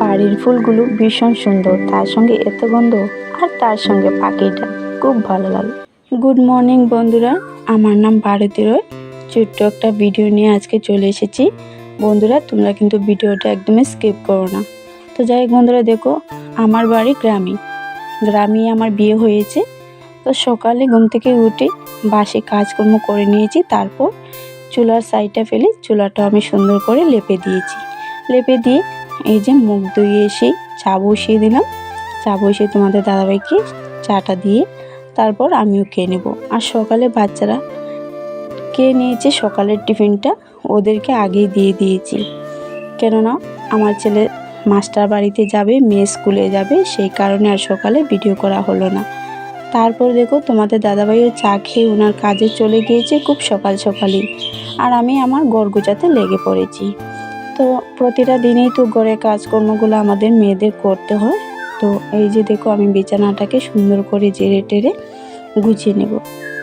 বাড়ির ফুলগুলো ভীষণ সুন্দর, তার সঙ্গে এত গন্ধ আর তার সঙ্গে পাখিটা খুব ভালো লাগে। গুড মর্নিং বন্ধুরা, আমার নাম ভারতী রয়। ছোট্ট একটা ভিডিও নিয়ে আজকে চলে এসেছি। বন্ধুরা, তোমরা কিন্তু ভিডিওটা একদমই স্কিপ করো না। তো যাই হোক বন্ধুরা, দেখো, আমার বাড়ি গ্রামে। গ্রামেই আমার বিয়ে হয়েছে। তো সকালে ঘুম থেকে উঠে বাসে কাজকর্ম করে নিয়েছি, তারপর চুলার সাইডটা ফেলে চুলাটা আমি সুন্দর করে লেপে দিয়েছি। লেপে দিয়ে এই যে মুখ ধুয়ে এসে চা বসিয়ে দিলাম। চা বসিয়ে তোমাদের দাদাভাইকে চাটা দিয়ে তারপর আমিও খেয়ে নেব। আর সকালে বাচ্চারা কে নিয়েছে সকালের টিফিনটা ওদেরকে আগেই দিয়ে দিয়েছি। কেননা আমার ছেলে মাস্টার বাড়িতে যাবে, মেয়ে স্কুলে যাবে, সেই কারণে আর সকালে ভিডিও করা হলো না। তারপর দেখো তোমাদের দাদাভাইও চা খেয়ে ওনার কাজে চলে গিয়েছে খুব সকাল সকালই। আর আমি আমার গড় লেগে পড়েছি। তো প্রতিটা দিনেই তো ঘরে কাজকর্মগুলো আমাদের মেয়েদের করতে হয়। তো এই যে দেখো আমি বিছানাটাকে সুন্দর করে জেরে টেরে গুছিয়ে নেব।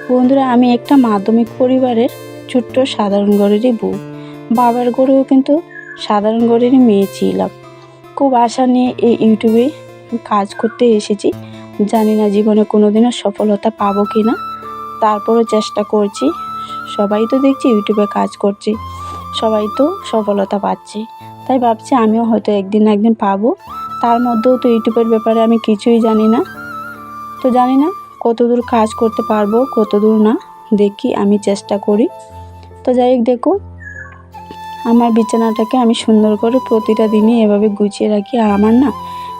বন্ধুরা, আমি একটা মাধ্যমিক পরিবারের ছোট্ট সাধারণ ঘরেরই বউ। বাবার ঘরেও কিন্তু সাধারণ ঘরেরই মেয়ে ছিলাম। খুব আশা নিয়ে এই ইউটিউবে কাজ করতে এসেছি। জানি না জীবনে কোনোদিনও সফলতা পাবো কি না তারপরও চেষ্টা করছি। সবাই তো দেখছি ইউটিউবে কাজ করছে। সবাই তো সফলতা পাচ্ছে। তাই ভাবছি আমিও হয়তো একদিন না একদিন পাবো। তার মধ্যেও তো ইউটিউবের ব্যাপারে আমি কিছুই জানি না। তো জানি না কতদূর কাজ করতে পারব, কতদূর না। দেখি আমি চেষ্টা করি। তো যাই হোক দেখো, আমার বিছানাটাকে আমি সুন্দর করে প্রতিটা দিনই এভাবে গুছিয়ে রাখি। আর আমার না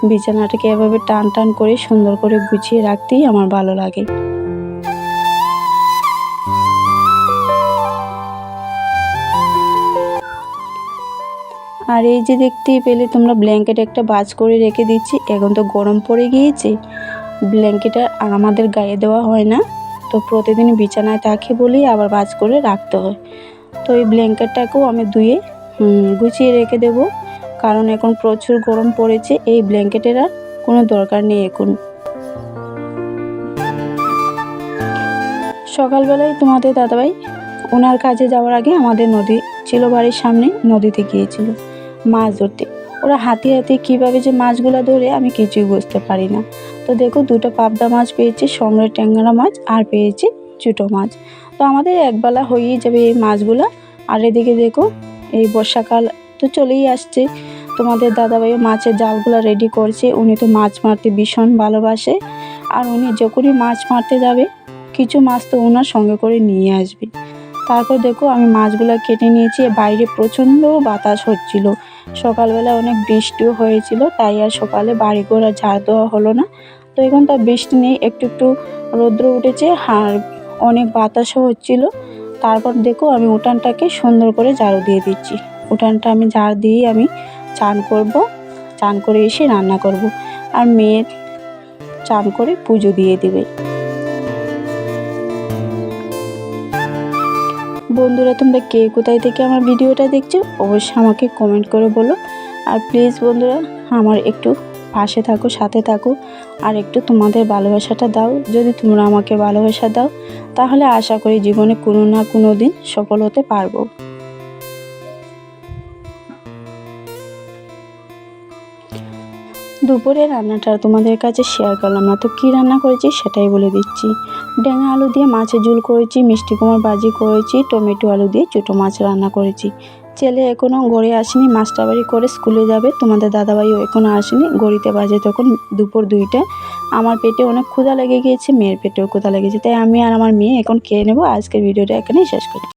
বিছানাটাকে এভাবে টান টান করে সুন্দর করে গুছিয়ে রাখতেই আমার ভালো লাগে। আর এই যে দেখতেই পেলে, তোমরা ব্ল্যাঙ্কেট একটা বাজ করে রেখে দিচ্ছি। এখন তো গরম পড়ে গিয়েছে। ব্ল্যাঙ্কেটটা আর আমাদের গায়ে দেওয়া হয় না। তো প্রতিদিন বিছানায় থাকে বলেই আবার বাজ করে রাখতে হয়। তো এই ব্ল্যাঙ্কেটটাকেও আমি ধুয়ে গুছিয়ে রেখে দেব। কারণ এখন প্রচুর গরম পড়েছে। এই ব্ল্যাঙ্কেটের আর কোনো দরকার নেই এখন। সকালবেলায় তোমাদের দাদাভাই, ওনার কাজে যাওয়ার আগে আমাদের নদী ছিল বাড়ির সামনে, নদীতে গিয়েছিল। মাছ ধরতে। ওরা হাতে হাতে কীভাবে যে মাছগুলো ধরে আমি কিছুই বুঝতে পারি না। তো দেখো দুটো পাবদা মাছ পেয়েছি, সঙ্গে ট্যাংরা মাছ আর পেয়েছি ছোটো মাছ। তো আমাদের একবেলা হয়েই যাবে এই মাছগুলো। আর এদিকে দেখো, এই বর্ষাকাল তো চলেই আসছে। তোমাদের দাদাভাইও মাছের জালগুলো রেডি করছে। উনি তো মাছ মারতে ভীষণ ভালোবাসে। আর উনি যখনই মাছ মারতে যাবে, কিছু মাছ তো ওনার সঙ্গে করে নিয়ে আসবে। তারপর দেখো আমি মাছগুলো কেটে নিয়েছি বাইরে প্রচণ্ড বাতাস হচ্ছিল। সকালবেলা অনেক বৃষ্টিও হয়েছিল, তাই আর সকালে বাড়ি ঘর ঝাড় দেওয়া হলো না। তো এখন তো আর বৃষ্টি নেই, একটু একটু রৌদ্র উঠেছে আর অনেক বাতাসও হচ্ছিল। তারপর দেখো আমি উঠানটাকে সুন্দর করে ঝাড়ু দিয়ে দিচ্ছি। উঠানটা আমি ঝাড় দিয়ে আমি চান করব, চান করে এসে রান্না করব। আর মেয়ে চান করে পুজো দিয়ে দেবে। বন্ধুরা, তোমরা কে কোথায় থেকে আমার ভিডিওটা দেখছ, অবশ্যই আমাকে কমেন্ট করে বলো। আর প্লিজ বন্ধুরা, আমার একটু পাশে থাকো, সাথে থাকো। আর একটু তোমাদের ভালোবাসাটা দাও, যদি তোমরা আমাকে ভালোবাসা দাও, তাহলে আশা করি জীবনে কোনো না কোনো দিন সফল হতে পারব। দুপুরে রান্নাটা তোমাদের কাছে শেয়ার করলাম না, তো কী রান্না করেছি সেটাই বলে দিচ্ছি। ডেঙা আলু দিয়ে মাছের ঝোল করেছি, মিষ্টি কুমার ভাজি করেছি, টমেটো আলু দিয়ে ছোটো মাছ রান্না করেছি। ছেলে এখনও গড়ে আসেনি, মাস্টার বাড়ি করে স্কুলে যাবে, তোমাদের দাদাভাইও এখনও আসেনি, গড়িতে বাজে তখন দুপুর দুইটা আমার পেটে অনেক ক্ষুধা লেগে গিয়েছে, মেয়ের পেটেও ক্ষুধা লেগেছে, তাই আমি আর আমার মেয়ে এখন খেয়ে নেব, আজকের ভিডিওটা এখানেই শেষ করি